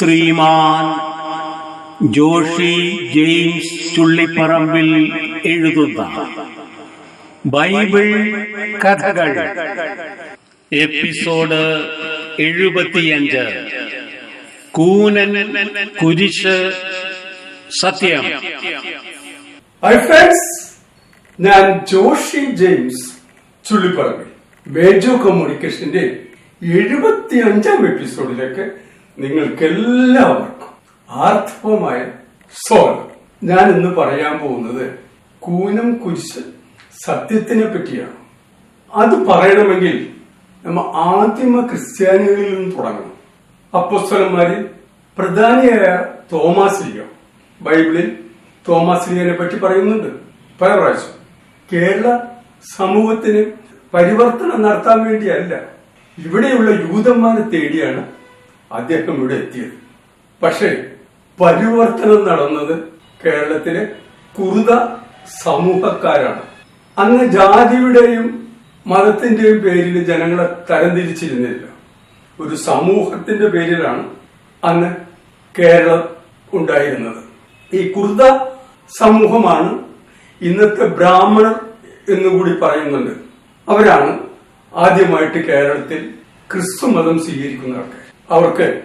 ശ്രീമാൻ Joshi James Chullipparambil എഴുതുന്ന Bible കഥകൾ. Episode എഴുപത്തിയഞ്ച്. കൂനൻ കുരിശ് സത്യം. ഞാൻ ജോഷി ജെയിംസ് ചുള്ളിപ്പറമ്പിൽ. മേജോ കമ്മ്യൂണിക്കേഷന്റെ എഴുപത്തിയഞ്ചാം എപ്പിസോഡിലേക്ക് നിങ്ങൾക്ക് എല്ലാവർക്കും ആർത്തവമായ സ്വാഗതം ഞാൻ ഇന്ന് പറയാൻ പോകുന്നത് കൂനം കുരിശ് സത്യത്തിനെ പറ്റിയാണ്. അത് പറയണമെങ്കിൽ നമ്മ ആദിമ ക്രിസ്ത്യാനികളിൽ നിന്ന് തുടങ്ങണം. അപ്പോസ്തലന്മാരിൽ പ്രധാനിയായ ലീഗ ബൈബിളിൽ തോമാസ് ലീഗനെ പറ്റി പറയുന്നുണ്ട്. പല പ്രാവശ്യം. കേരള സമൂഹത്തിന് പരിവർത്തനം നടത്താൻ വേണ്ടിയല്ല. ഇവിടെയുള്ള യൂതന്മാരെ തേടിയാണ് അദ്ദേഹം ഇവിടെ എത്തിയത്. പക്ഷേ പരിവർത്തനം നടന്നത് കേരളത്തിലെ കുറുത സമൂഹക്കാരാണ്. അന്ന് ജാതിയുടെയും മതത്തിന്റെയും പേരിൽ ജനങ്ങളെ തരംതിരിച്ചിരുന്നില്ല. ഒരു സമൂഹത്തിന്റെ പേരിലാണ് അന്ന് കേരളം ഉണ്ടായിരുന്നത്. ഈ കുർദ സമൂഹമാണ് ഇന്നത്തെ ബ്രാഹ്മണർ എന്നുകൂടി പറയുന്നുണ്ട്. അവരാണ് ആദ്യമായിട്ട് കേരളത്തിൽ ക്രിസ്തു മതം സ്വീകരിക്കുന്ന ആൾക്കാർ. അവർക്ക്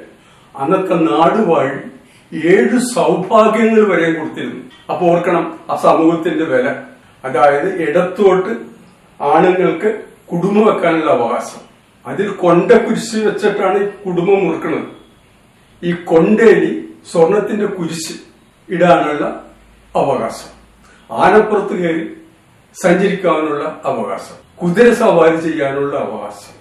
അന്നത്തെ നാടുവാഴി ഏഴ് സൗഭാഗ്യങ്ങൾ വരെ കൊടുത്തിരുന്നു. അപ്പൊ ഓർക്കണം ആ സമൂഹത്തിന്റെ വില. അതായത് ഇടത്തോട്ട് ആണുങ്ങൾക്ക് കുടുംബം വെക്കാനുള്ള അവകാശം. അതിൽ കൊണ്ട കുരിശ് വെച്ചിട്ടാണ് ഈ കുടുംബം മുറുക്കുന്നത് ഈ കൊണ്ടേലി സ്വർണത്തിന്റെ കുരിശ് ഇടാനുള്ള അവകാശം. ആനപ്പുറത്ത് കയറി സഞ്ചരിക്കാനുള്ള അവകാശം. കുതിര സവാരി ചെയ്യാനുള്ള അവകാശം.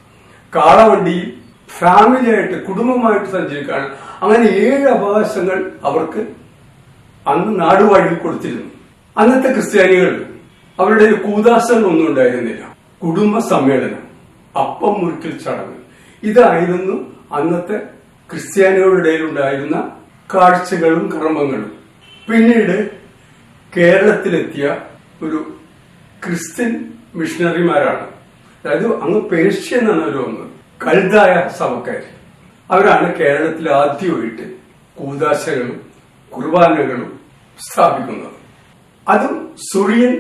കാളവണ്ടിയിൽ ഫാമിലി ആയിട്ട് കുടുംബമായിട്ട് സഞ്ചരിക്കാൻ അങ്ങനെ ഏഴ് അവകാശങ്ങൾ അവർക്ക് അന്ന് നാടുവാഴി കൊടുത്തിരുന്നു. അന്നത്തെ ക്രിസ്ത്യാനികൾ അവരുടെ കൂതാശകളൊന്നും ഉണ്ടായിരുന്നില്ല. കുടുംബ സമ്മേളനം അപ്പം മുറിക്കൽ ചടങ്ങ്. ഇതായിരുന്നു അന്നത്തെ ക്രിസ്ത്യാനികളുടെ ഇടയിലുണ്ടായിരുന്ന കാഴ്ചകളും കർമ്മങ്ങളും. പിന്നീട് കേരളത്തിലെത്തിയ ഒരു ക്രിസ്ത്യൻ മിഷണറിമാരാണ്. അതായത് അങ്ങ് പേർഷ്യ എന്നാണ് അവർ വന്നത്. കഴുതായ സഭക്കാർ അവരാണ് കേരളത്തിൽ ആദ്യമായിട്ട് കൂതാശകളും കുർബാനകളും സ്ഥാപിക്കുന്നത്. അതും സുറിയൻ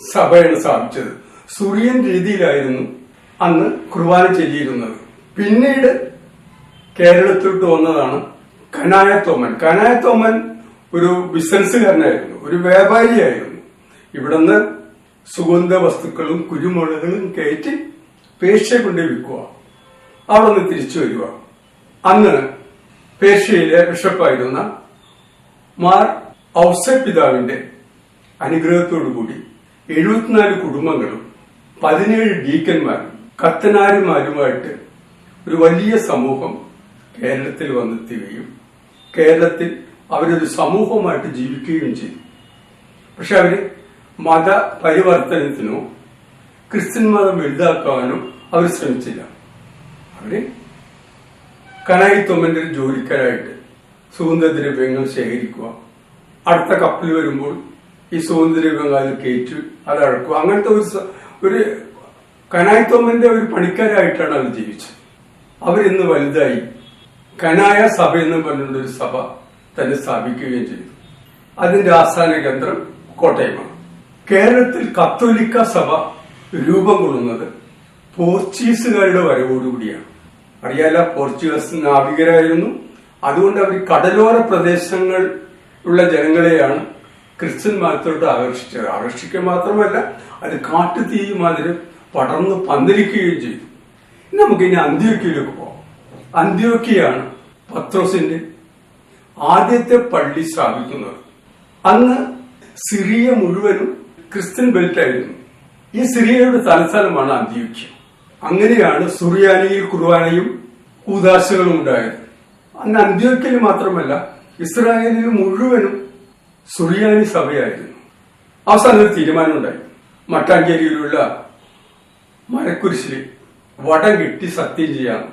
സഭയാണ് സ്ഥാപിച്ചത്. സുറിയൻ രീതിയിലായിരുന്നു അന്ന് കുർബാന ചെയ്തിരുന്നത് പിന്നീട് കേരളത്തിലോട്ട് വന്നതാണ് കനായത്തോമൻ കനായത്തോമൻ കനായ തോമൻ ഒരു ബിസിനസ്സുകാരനായിരുന്നു ഒരു വ്യാപാരിയായിരുന്നു. ഇവിടുന്ന് സുഗന്ധ വസ്തുക്കളും കുരുമുളകളും കയറ്റി പേർഷ്യ കൊണ്ട് വിൽക്കുക. അവിടെ നിന്ന് തിരിച്ചു വരിക അന്ന് പേർഷ്യയിലെ ബിഷപ്പായിരുന്ന മാർ ഔസപിതാവിന്റെ അനുഗ്രഹത്തോടുകൂടി എഴുപത്തിനാല് കുടുംബങ്ങളും പതിനേഴ് ഡീക്കന്മാരും കത്തനാരുമാരുമായിട്ട് ഒരു വലിയ സമൂഹം കേരളത്തിൽ വന്നെത്തുകയും കേരളത്തിൽ അവരൊരു സമൂഹമായിട്ട് ജീവിക്കുകയും ചെയ്തു. പക്ഷെ അവർ മത പരിവർത്തനത്തിനോ ക്രിസ്ത്യൻ മതം വലുതാക്കാനോ അവർ ശ്രമിച്ചില്ല. അവർ കനായി തൊമ്മന്റെ ഒരു ജോലിക്കാരായിട്ട് സുഗന്ധദ്രവ്യങ്ങൾ ശേഖരിക്കുക. അടുത്ത കപ്പൽ വരുമ്പോൾ ഈ സുഗന്ധദ്രവ്യങ്ങൾ അതിൽ കയറ്റി അത് അടക്കുക. അങ്ങനത്തെ ഒരു ഒരു കനായി തൊമ്മന്റെ ഒരു പണിക്കാരായിട്ടാണ് അവർ ജീവിച്ചത്. അവരിന്ന് വലുതായി കനായ സഭ എന്ന് പറഞ്ഞുകൊണ്ട് ഒരു സഭ തന്നെ സ്ഥാപിക്കുകയും ചെയ്തു. അതിന്റെ ആസ്ഥാന കേന്ദ്രം കോട്ടയമാണ്. കേരളത്തിൽ കത്തോലിക്ക സഭ രൂപം കൊള്ളുന്നത് പോർച്ചുഗീസുകാരുടെ വരവോടുകൂടിയാണ്. അറിയാല പോർച്ചുഗീസ് നാവികരായിരുന്നു. അതുകൊണ്ട് അവർ കടലോര പ്രദേശങ്ങൾ ഉള്ള ജനങ്ങളെയാണ് ക്രിസ്ത്യൻ മതത്തോട്ട് ആകർഷിച്ചത്. ആകർഷിക്കുക മാത്രമല്ല അത് കാട്ടുതീ മാതിരി പടർന്ന് പന്തലിക്കുകയും ചെയ്തു. നമുക്ക് ഇനി അന്ത്യോക്കിയിലേക്ക് പോകാം അന്ത്യോക്കിയാണ് പത്രോസിന്റെ ആദ്യത്തെ പള്ളി സ്ഥാപിക്കുന്നത്. അന്ന് സിറിയ മുഴുവനും ക്രിസ്ത്യൻ ബെൽറ്റായിരുന്നു. ഈ സിറിയയുടെ തലസ്ഥാനമാണ് അന്ത്യോക്യം. അങ്ങനെയാണ് സുറിയാനിയിൽ കുർബാനയും കൂതാശകളും ഉണ്ടായത്. അന്ന് അന്ത്യോക്യയിൽ മാത്രമല്ല ഇസ്രായേലിൽ മുഴുവനും സുറിയാനി സഭയായിരുന്നു. അവസാനം തീരുമാനമുണ്ടായി. മട്ടാഞ്ചേരിയിലുള്ള മരക്കുരിശിൽ വടം കെട്ടി സത്യം ചെയ്യാം.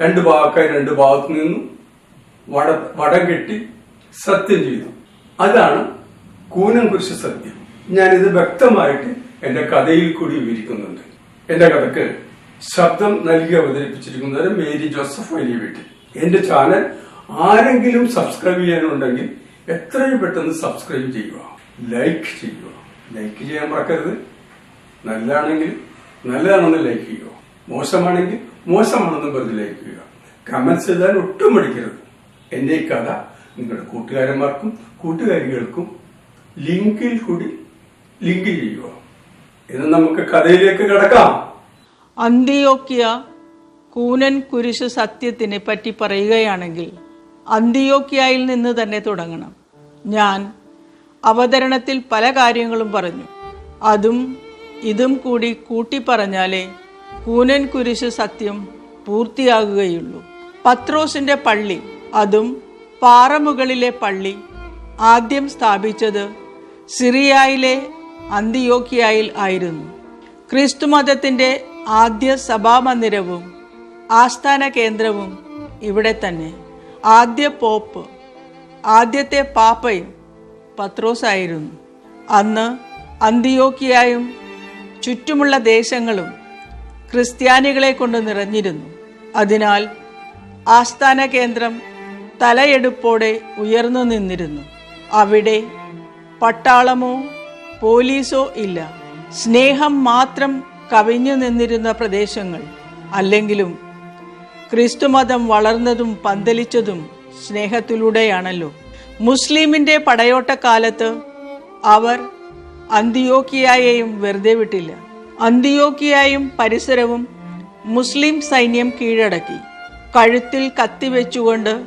രണ്ട് ഭാഗക്കാർ രണ്ട് ഭാഗത്ത് നിന്നും വട വടം കെട്ടി സത്യം ചെയ്തു. അതാണ് കൂനം കുരിശ് സത്യം. ഞാനിത് വ്യക്തമായിട്ട് എന്റെ കഥയിൽ കൂടി വിവരിക്കുന്നുണ്ട്. എന്റെ കഥക്ക് ശബ്ദം നൽകി അവതരിപ്പിച്ചിരിക്കുന്നത് മേരി ജോസഫ് വലിയ വീട്ടിൽ. എന്റെ ചാനൽ ആരെങ്കിലും സബ്സ്ക്രൈബ് ചെയ്യാനുണ്ടെങ്കിൽ എത്രയും പെട്ടെന്ന് സബ്സ്ക്രൈബ് ചെയ്യുക. ലൈക്ക് ചെയ്യുക. ലൈക്ക് ചെയ്യാൻ മറക്കരുത്. നല്ലതാണെങ്കിൽ നല്ലതാണെന്ന് ലൈക്ക് ചെയ്യുക. മോശമാണെങ്കിൽ മോശമാണെന്ന് പറഞ്ഞ് ലൈക്ക് ചെയ്യുക. കമന്റ്സ് ചെയ്താൽ ഒട്ടും മടിക്കരുത്. എന്റെ ഈ കഥ നിങ്ങളുടെ കൂട്ടുകാരന്മാർക്കും കൂട്ടുകാരികൾക്കും ലിങ്കിൽ കൂടി ലിങ്ക് ചെയ്യുക. ഇന്ന് നമുക്ക് കഥയിലേക്ക് കിടക്കാം. അന്തിയോക്യ കൂനൻ കുരിശു സത്യത്തിനെ പറ്റി പറയുകയാണെങ്കിൽ അന്തിയോക്കിയയിൽ നിന്ന് തന്നെ തുടങ്ങണം. ഞാൻ അവതരണത്തിൽ പല കാര്യങ്ങളും പറഞ്ഞു. അതും ഇതും കൂടി കൂട്ടി പറഞ്ഞാലേ കൂനൻ കുരിശു സത്യം പൂർത്തിയാകുകയുള്ളൂ. പത്രോസിന്റെ പള്ളി അതും പാറമുകളിലെ പള്ളി ആദ്യം സ്ഥാപിച്ചത് സിറിയയിലെ അന്തിയോക്കിയയിൽ ആയിരുന്നു. ക്രിസ്തുമതത്തിന്റെ ആദ്യ സഭാമന്ദിരവും ആസ്ഥാന കേന്ദ്രവും ഇവിടെ തന്നെ. ആദ്യ പോപ്പ് ആദ്യത്തെ പാപ്പയും പത്രോസായിരുന്നു. അന്ന് അന്തിയോക്കിയായും ചുറ്റുമുള്ള ദേശങ്ങളും ക്രിസ്ത്യാനികളെ കൊണ്ട് നിറഞ്ഞിരുന്നു. അതിനാൽ ആസ്ഥാന കേന്ദ്രം തലയെടുപ്പോടെ ഉയർന്നു നിന്നിരുന്നു. അവിടെ പട്ടാളമോ പോലീസോ ഇല്ല. സ്നേഹം മാത്രം കവിഞ്ഞു നിന്നിരുന്ന പ്രദേശങ്ങൾ അല്ലെങ്കിലും ക്രിസ്തുമതം വളർന്നതും പന്തലിച്ചതും സ്നേഹത്തിലൂടെയാണല്ലോ. മുസ്ലിമിന്റെ പടയോട്ടക്കാലത്ത് അവർ അന്തിയോക്കിയായെയും വെറുതെ വിട്ടില്ല. അന്തിയോക്കിയായും പരിസരവും മുസ്ലിം സൈന്യം കീഴടക്കി. കഴുത്തിൽ കത്തിവെച്ചുകൊണ്ട്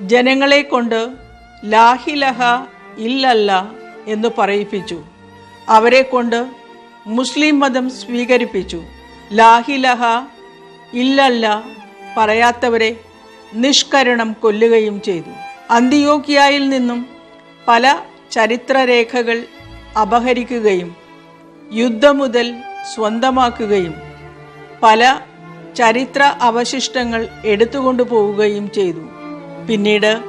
ജനങ്ങളെ കൊണ്ട് ലാഹിലഹ ഇല്ലല്ല എന്ന് പറയിപ്പിച്ചു. അവരെ കൊണ്ട് മുസ്ലിം മതം സ്വീകരിപ്പിച്ചു. ലാഹിലഹ ഇല്ലല്ല പറയാത്തവരെ നിഷ്കരണം കൊല്ലുകയും ചെയ്തു. അന്തിയോക്കിയായിൽ നിന്നും പല ചരിത്രരേഖകൾ അപഹരിക്കുകയും യുദ്ധം മുതൽ സ്വന്തമാക്കുകയും പല ചരിത്ര അവശിഷ്ടങ്ങൾ എടുത്തുകൊണ്ടു പോവുകയും ചെയ്തു. പിന്നീട്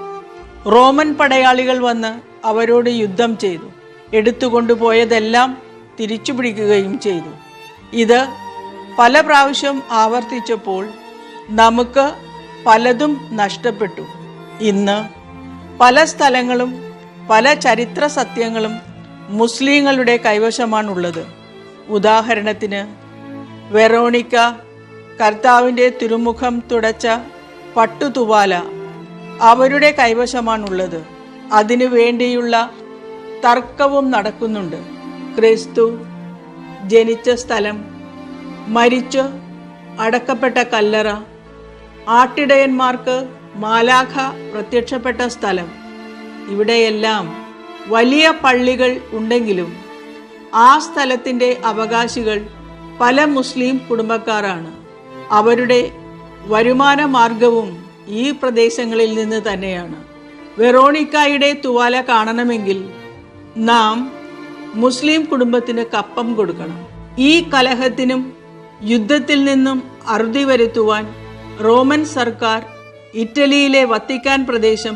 റോമൻ പടയാളികൾ വന്ന് അവരോട് യുദ്ധം ചെയ്തു. എടുത്തുകൊണ്ടുപോയതെല്ലാം തിരിച്ചു പിടിക്കുകയും ചെയ്തു. ഇത് പല പ്രാവശ്യം ആവർത്തിച്ചപ്പോൾ നമുക്ക് പലതും നഷ്ടപ്പെട്ടു. ഇന്ന് പല സ്ഥലങ്ങളും പല ചരിത്ര സത്യങ്ങളും മുസ്ലിങ്ങളുടെ കൈവശമാണുള്ളത്. ഉദാഹരണത്തിന് വെറോണിക്ക കർത്താവിന്റെ തിരുമുഖം തുടച്ച പട്ടുതുവാല അവരുടെ കൈവശമാണുള്ളത്. അതിനു വേണ്ടിയുള്ള തർക്കവും നടക്കുന്നുണ്ട്. ക്രിസ്തു ജനിച്ച സ്ഥലം മരിച്ചു അടക്കപ്പെട്ട കല്ലറ ആട്ടിടയന്മാർക്ക് മാലാഖ പ്രത്യക്ഷപ്പെട്ട സ്ഥലം. ഇവിടെയെല്ലാം വലിയ പള്ളികൾ ഉണ്ടെങ്കിലും ആ സ്ഥലത്തിന്റെ അവകാശികൾ പല മുസ്ലിം കുടുംബക്കാരാണ്. അവരുടെ വരുമാന മാർഗവും ഈ പ്രദേശങ്ങളിൽ നിന്ന് തന്നെയാണ്. വെറോണിക്കായുടെ തുവാല കാണണമെങ്കിൽ നാം മുസ്ലിം കുടുംബത്തിന് കപ്പം കൊടുക്കണം. ഈ കലഹത്തിനും യുദ്ധത്തിൽ നിന്നും അറുതി വരുത്തുവാൻ റോമൻ സർക്കാർ ഇറ്റലിയിലെ വത്തിക്കാൻ പ്രദേശം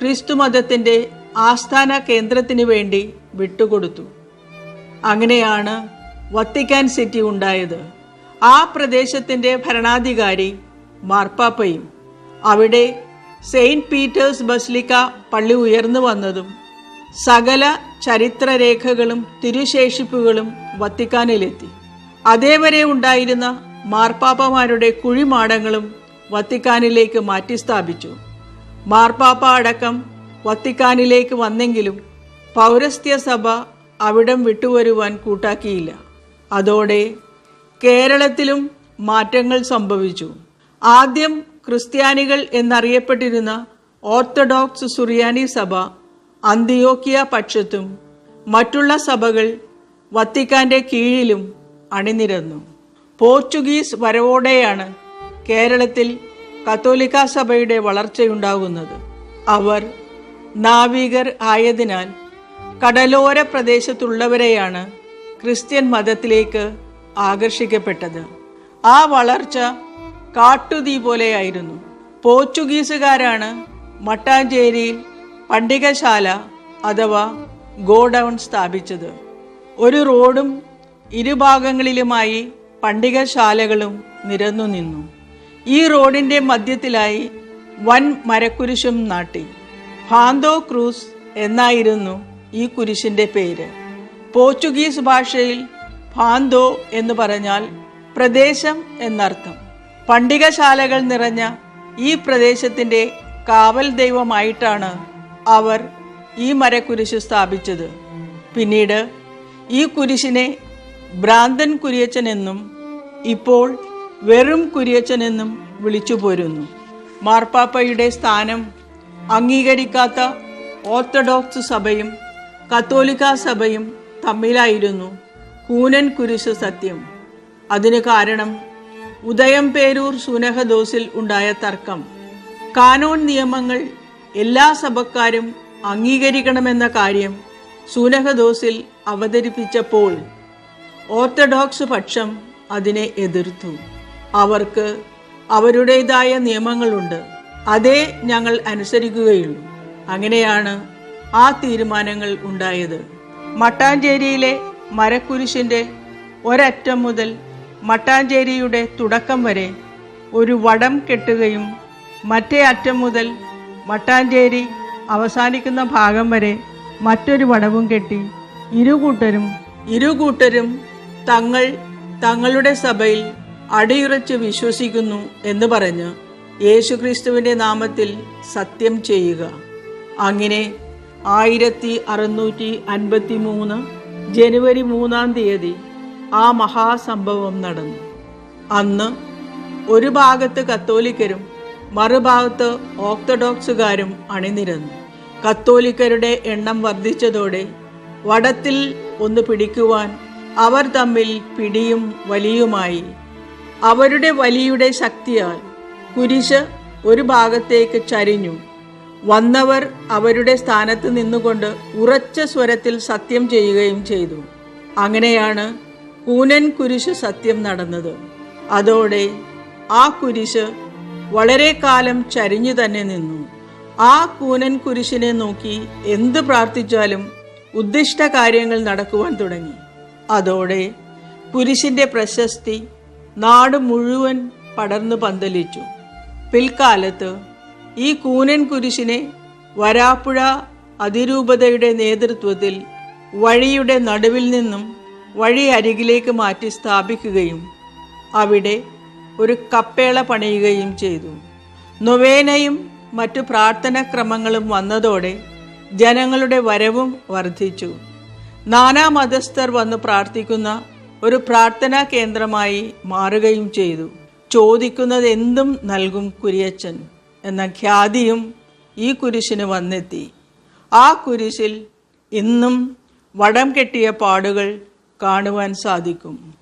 ക്രിസ്തുമതത്തിന്റെ ആസ്ഥാന കേന്ദ്രത്തിനു വേണ്ടി വിട്ടുകൊടുത്തു. അങ്ങനെയാണ് വത്തിക്കാൻ സിറ്റി ഉണ്ടായത്. ആ പ്രദേശത്തിന്റെ ഭരണാധികാരി മാർപ്പാപ്പയും അവിടെ സെയിന്റ് പീറ്റേഴ്സ് ബസ്ലിക്ക പള്ളി ഉയർന്നു വന്നതും സകല ചരിത്രരേഖകളും തിരുശേഷിപ്പുകളും വത്തിക്കാനിലെത്തി. അതേവരെ ഉണ്ടായിരുന്ന മാർപ്പാപ്പമാരുടെ കുഴിമാടങ്ങളും വത്തിക്കാനിലേക്ക് മാറ്റി സ്ഥാപിച്ചു മാർപ്പാപ്പ അടക്കം വത്തിക്കാനിലേക്ക് വന്നെങ്കിലും പൗരസ്ത്യ സഭ അവിടം വിട്ടുവരുവാൻ കൂട്ടാക്കിയില്ല. അതോടെ കേരളത്തിലും മാറ്റങ്ങൾ സംഭവിച്ചു. ആദ്യം ക്രിസ്ത്യാനികൾ എന്നറിയപ്പെട്ടിരുന്ന ഓർത്തഡോക്സ് സുറിയാനി സഭ അന്തിയോക്കിയ പക്ഷത്തും മറ്റുള്ള സഭകൾ വത്തിക്കാന്റെ കീഴിലും അണിനിരന്നു. പോർച്ചുഗീസ് വരവോടെയാണ് കേരളത്തിൽ കത്തോലിക്ക സഭയുടെ വളർച്ചയുണ്ടാകുന്നത്. അവർ നാവികർ ആയതിനാൽ കടലോര പ്രദേശത്തുള്ളവരെയാണ് ക്രിസ്ത്യൻ മതത്തിലേക്ക് ആകർഷിക്കപ്പെട്ടത്. ആ വളർച്ച കാട്ടുതീ പോലെയായിരുന്നു. പോർച്ചുഗീസുകാരാണ് മട്ടാഞ്ചേരിയിൽ പണ്ടികശാല അഥവാ ഗോഡൗൺ സ്ഥാപിച്ചത്. ഒരു റോഡും ഇരുഭാഗങ്ങളിലുമായി പണ്ടികശാലകളും നിരന്നു നിന്നു. ഈ റോഡിന്റെ മധ്യത്തിലായി വൻ മരക്കുരിശും നാട്ടി. ഫാന്തോ ക്രൂസ് എന്നായിരുന്നു ഈ കുരിശിന്റെ പേര്. പോർച്ചുഗീസ് ഭാഷയിൽ ഫാന്തോ എന്ന് പറഞ്ഞാൽ പ്രദേശം എന്നർത്ഥം. പണ്ടികശാലകൾ നിറഞ്ഞ ഈ പ്രദേശത്തിന്റെ കാവൽ ദൈവമായിട്ടാണ് അവർ ഈ മരക്കുരിശ് സ്ഥാപിച്ചത്. പിന്നീട് ഈ കുരിശിനെ ഭ്രാന്തൻ കുരിയച്ചൻ എന്നും ഇപ്പോൾ വെറും കുരിയച്ചൻ എന്നും വിളിച്ചു പോരുന്നു. മാർപ്പാപ്പയുടെ സ്ഥാനം അംഗീകരിക്കാത്ത ഓർത്തഡോക്സ് സഭയും കത്തോലിക്ക സഭയും തമ്മിലായിരുന്നു കൂനൻ കുരിശ് സത്യം. അതിന് കാരണം ഉദയം പേരൂർ സുനഹദോസിൽ ഉണ്ടായ തർക്കം. കാനോൺ നിയമങ്ങൾ എല്ലാ സഭക്കാരും അംഗീകരിക്കണമെന്ന കാര്യം സുനഹദോസിൽ അവതരിപ്പിച്ചപ്പോൾ ഓർത്തഡോക്സ് പക്ഷം അതിനെ എതിർത്തു. അവർക്ക് അവരുടേതായ നിയമങ്ങളുണ്ട്. അതേ ഞങ്ങൾ അനുസരിക്കുകയുള്ളൂ. അങ്ങനെയാണ് ആ തീരുമാനങ്ങൾ ഉണ്ടായത്. മട്ടാഞ്ചേരിയിലെ മരക്കുരിശിന്റെ ഒരറ്റം മുതൽ മട്ടാഞ്ചേരിയുടെ തുടക്കം വരെ ഒരു വടം കെട്ടുകയും മറ്റേ അറ്റം മുതൽ മട്ടാഞ്ചേരി അവസാനിക്കുന്ന ഭാഗം വരെ മറ്റൊരു വടവും കെട്ടി ഇരുകൂട്ടരും ഇരുകൂട്ടരും തങ്ങൾ തങ്ങളുടെ സഭയിൽ അടിയുറച്ച് വിശ്വസിക്കുന്നു എന്ന് പറഞ്ഞ് യേശുക്രിസ്തുവിന്റെ നാമത്തിൽ സത്യം ചെയ്യുക. അങ്ങനെ ആയിരത്തി അറുന്നൂറ്റി അൻപത്തി മൂന്ന് ജനുവരി മൂന്നാം തീയതി ആ മഹാസംഭവം നടന്നു. അന്ന് ഒരു ഭാഗത്ത് കത്തോലിക്കരും മറുഭാഗത്ത് ഓർത്തഡോക്സുകാരും അണിനിരന്നു. കത്തോലിക്കരുടെ എണ്ണം വർദ്ധിച്ചതോടെ വടത്തിൽ ഒന്ന് പിടിക്കുവാൻ അവർ തമ്മിൽ പിടിയും വലിയുമായി. അവരുടെ വലിയുടെ ശക്തിയാൽ കുരിശ് ഒരു ഭാഗത്തേക്ക് ചരിഞ്ഞു. വന്നവർ അവരുടെ സ്ഥാനത്ത് നിന്നുകൊണ്ട് ഉറച്ച സ്വരത്തിൽ സത്യം ചെയ്യുകയും ചെയ്തു. അങ്ങനെയാണ് കൂനൻ കുരിശ് സത്യം നടന്നത്. അതോടെ ആ കുരിശ് വളരെ കാലം ചരിഞ്ഞു തന്നെ നിന്നു. ആ കൂനൻ കുരിശിനെ നോക്കി എന്ത് പ്രാർത്ഥിച്ചാലും ഉദ്ദിഷ്ട കാര്യങ്ങൾ നടക്കുവാൻ തുടങ്ങി. അതോടെ കുരിശിന്റെ പ്രശസ്തി നാട് മുഴുവൻ പടർന്നു പന്തലിച്ചു. പിൽക്കാലത്ത് ഈ കൂനൻ കുരിശിനെ വരാപ്പുഴ അതിരൂപതയുടെ നേതൃത്വത്തിൽ വഴിയുടെ നടുവിൽ നിന്നും വഴി അരികിലേക്ക് മാറ്റി സ്ഥാപിക്കുകയും അവിടെ ഒരു കപ്പേള പണിയുകയും ചെയ്തു. നൊവേനയും മറ്റു പ്രാർത്ഥനാക്രമങ്ങളും വന്നതോടെ ജനങ്ങളുടെ വരവും വർദ്ധിച്ചു. നാനാ മതസ്ഥർ വന്ന് പ്രാർത്ഥിക്കുന്ന ഒരു പ്രാർത്ഥനാ കേന്ദ്രമായി മാറുകയും ചെയ്തു. ചോദിക്കുന്നത് എന്തും നൽകും കുരിയച്ചൻ എന്ന ഖ്യാതിയും ഈ കുരിശിന് വന്നെത്തി. ആ കുരിശിൽ ഇന്നും വടം കെട്ടിയ പാടുകൾ കാണുവാൻ സാധിക്കും.